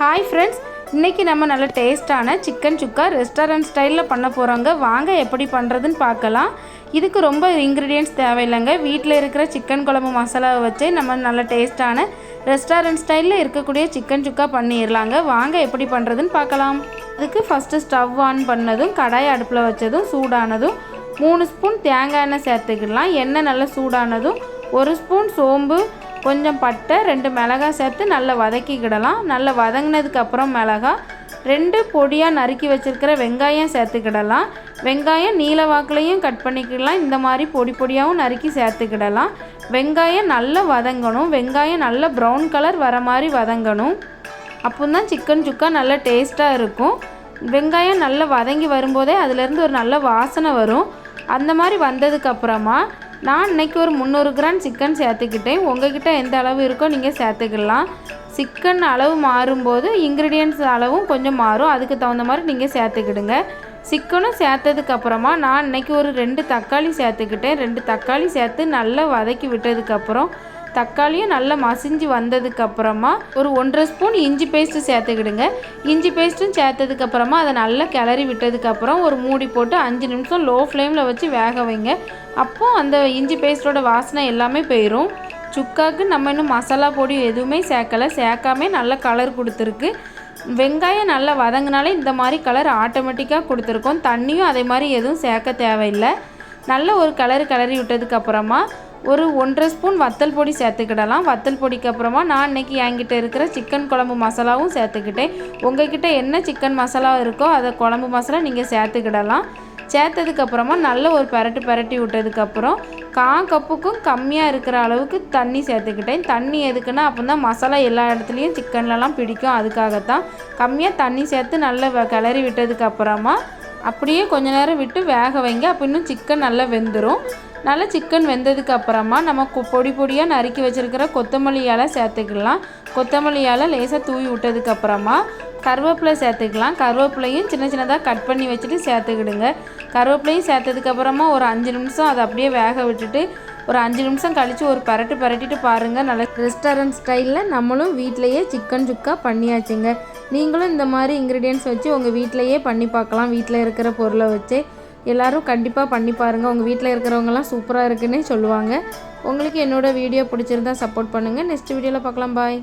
Hi friends இன்றைக்கி நம்ம நல்ல டேஸ்ட்டான சிக்கன் சுக்கா ரெஸ்டாரண்ட் ஸ்டைலில் பண்ண போகிறோங்க வாங்க எப்படி பண்ணுறதுன்னு பார்க்கலாம். இதுக்கு ரொம்ப இன்க்ரீடியன்ட்ஸ் தேவையில்லைங்க. வீட்டில் இருக்கிற சிக்கன் குழம்பு மசாலாவை வச்சு நம்ம நல்ல டேஸ்ட்டான ரெஸ்டாரண்ட் ஸ்டைலில் இருக்கக்கூடிய சிக்கன் சுக்கா பண்ணிடலாங்க வாங்க எப்படி பண்ணுறதுன்னு பார்க்கலாம். அதுக்கு ஃபஸ்ட்டு ஸ்டவ் ஆன் பண்ணதும் கடாய் அடுப்பில் வச்சதும் சூடானதும் மூணு ஸ்பூன் தேங்காய் எண்ணெய் சேர்த்துக்கிடலாம் எண்ணெய் நல்லா சூடானதும் ஒரு ஸ்பூன் சோம்பு கொஞ்சம் பட்டை ரெண்டு மிளகாய் சேர்த்து நல்லா வதக்கிக்கிடலாம். நல்லா வதங்கினதுக்கப்புறம் மிளகா மிளகாய் ரெண்டு பொடியாக நறுக்கி வச்சுருக்கிற வெங்காயம் சேர்த்துக்கிடலாம். வெங்காயம் நீல வாக்குலையும் கட் பண்ணிக்கிடலாம். இந்த மாதிரி பொடி பொடியாகவும் நறுக்கி சேர்த்துக்கிடலாம். வெங்காயம் நல்லா வதங்கணும். வெங்காயம் நல்லா ப்ரௌன் கலர் வர மாதிரி வதங்கணும். அப்போ தான் சிக்கன் சுக்கா நல்லா டேஸ்ட்டாக இருக்கும். வெங்காயம் நல்லா வதங்கி வரும்போதே அதுலேருந்து ஒரு நல்ல வாசனை வரும். அந்த மாதிரி வந்ததுக்கப்புறமா நான் இன்னைக்கு ஒரு முந்நூறு கிராம் சிக்கன் சேர்த்துக்கிட்டேன். உங்ககிட்ட எந்த அளவு இருக்கோ நீங்கள் சேர்த்துக்கலாம். சிக்கன் அளவு மாறும்போது இன்க்ரீடியன்ஸ் அளவும் கொஞ்சம் மாறும். அதுக்கு தகுந்த மாதிரி நீங்கள் சேர்த்துக்கிடுங்க. சிக்கனும் சேர்த்ததுக்கப்புறமா நான் இன்னைக்கு ஒரு ரெண்டு தக்காளி சேர்த்துக்கிட்டேன். ரெண்டு தக்காளி சேர்த்து நல்லா வதக்கி விட்டதுக்கப்புறம் தக்காளியும் நல்லா மசிஞ்சு வந்ததுக்கப்புறமா ஒரு ஒன்றரை ஸ்பூன் இஞ்சி பேஸ்ட்டு சேர்த்துக்கிடுங்க. இஞ்சி பேஸ்ட்டும் சேர்த்ததுக்கப்புறமா அதை நல்லா கிளறி விட்டதுக்கப்புறம் ஒரு மூடி போட்டு அஞ்சு நிமிஷம் லோ ஃப்ளேமில் வச்சு வேக வைங்க. அப்போது அந்த இஞ்சி பேஸ்ட்டோட வாசனை எல்லாமே போயிடும் சுக்காவுக்கு நம்ம இன்னும் மசாலா பொடி எதுவுமே சேர்க்கலை. சேர்க்காமே நல்ல கலர் கொடுத்துருக்கு. வெங்காயம் நல்லா வதங்கினாலே இந்த மாதிரி கலர் ஆட்டோமேட்டிக்காக கொடுத்துருக்கோம். தண்ணியும் அதே மாதிரி எதுவும் சேர்க்க தேவையில்லை. நல்ல ஒரு கலர் கிளறி விட்டதுக்கப்புறமா ஒரு ஒன்றரை ஸ்பூன் வத்தல் பொடி சேர்த்துக்கிடலாம். வத்தல் பொடிக்கு அப்புறமா நான் இன்றைக்கி என்கிட்ட இருக்கிற சிக்கன் குழம்பு மசாலாவும் சேர்த்துக்கிட்டேன். உங்ககிட்ட என்ன சிக்கன் மசாலா இருக்கோ அதை குழம்பு மசாலா நீங்கள் சேர்த்துக்கிடலாம். சேர்த்ததுக்கப்புறமா நல்ல ஒரு பரட்டு பரட்டி விட்டதுக்கப்புறம் கா கப்புக்கும் கம்மியாக இருக்கிற அளவுக்கு தண்ணி சேர்த்துக்கிட்டேன். தண்ணி எதுக்குன்னா அப்போ தான் மசாலா எல்லா இடத்துலையும் சிக்கன்லலாம் பிடிக்கும். அதுக்காகத்தான் கம்மியாக தண்ணி சேர்த்து நல்லா வ- கிளறி விட்டதுக்கப்புறமா அப்படியே கொஞ்ச நேரம் விட்டு வேக வைங்க. அப்போ இன்னும் சிக்கன் நல்லா வெந்துடும் நல்லா சிக்கன் வெந்ததுக்கு அப்புறமா நம்ம கொ- பொடி பொடியாக நறுக்கி வச்சுருக்கிற கொத்தமல்லியால் சேர்த்துக்கலாம். கொத்தமல்லியால் லேசாக தூவி விட்டதுக்கு அப்புறமா கருவேப்பிலை சேர்த்துக்கலாம். கருவேப்பிலையும் சின்ன சின்னதாக கட் பண்ணி வச்சுட்டு சேர்த்துக்கிடுங்க. கருவேப்பிலையும் சேர்த்ததுக்கப்புறமா ஒரு அஞ்சு நிமிஷம் அதை அப்படியே வேக விட்டுட்டு ஒரு அஞ்சு நிமிஷம் கழித்து ஒரு பரட்டு பரட்டிட்டு பாருங்கள் நல்ல ரெஸ்டாரண்ட் ஸ்டைலில் நம்மளும் வீட்டிலையே சிக்கன் சுக்கா பண்ணியாச்சுங்க. நீங்களும் இந்த மாதிரி இன்க்ரீடியன்ஸ் வச்சு உங்கள் வீட்டிலையே பண்ணி பார்க்கலாம். வீட்டில் இருக்கிற பொருளை வச்சு. எல்லோரும் கண்டிப்பாக பண்ணி பாருங்கள் உங்கள் வீட்டில் இருக்கிறவங்கலாம் சூப்பராக இருக்குன்னே சொல்லுவாங்க. உங்களுக்கு என்னோடய வீடியோ பிடிச்சிருந்தா சப்போர்ட் பண்ணுங்கள் நெக்ஸ்ட் வீடியோவில் பார்க்கலாம். பாய்